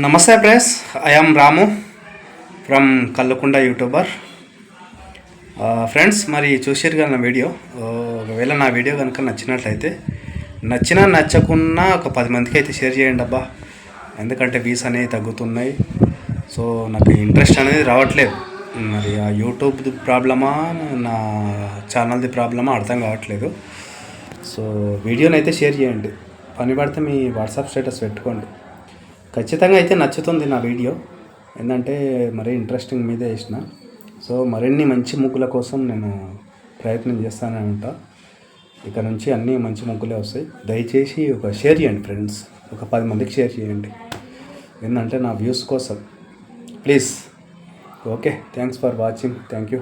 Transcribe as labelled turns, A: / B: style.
A: నమస్తే press I'm Ramu from Kallakunda YouTuber friends మరి చూసారు కదా నా వీడియో? Uh, ఒకవేళ నా వీడియో కనుక నచ్చినట్లయితే నచ్చినా నచ్చకున్నా ఒక పది మందికి అయితే షేర్ చేయండి అబ్బా. ఎందుకంటే వీస్ అనేవి తగ్గుతున్నాయి. సో నాకు ఇంట్రెస్ట్ అనేది రావట్లేదు. మరి ఆ యూట్యూబ్ది ప్రాబ్లమా నా ఛానల్ది ప్రాబ్లమా అర్థం కావట్లేదు. సో వీడియోని అయితే షేర్ చేయండి. పని పడితే మీ వాట్సాప్ స్టేటస్ పెట్టుకోండి. ఖచ్చితంగా అయితే నచ్చుతుంది నా వీడియో. ఏంటంటే మరీ ఇంట్రెస్టింగ్ మీదే వేసిన సో మరిన్ని మంచి ముగ్గుల కోసం నేను ప్రయత్నం చేస్తానే ఉంటా ఇక నుంచి అన్నీ మంచి ముగ్గులే వస్తాయి. దయచేసి ఒక షేర్ చేయండి ఫ్రెండ్స్. ఒక పది మందికి షేర్ చేయండి. ఏంటంటే నా వ్యూస్ కోసం. Please. Okay. Thanks for watching. Thank you.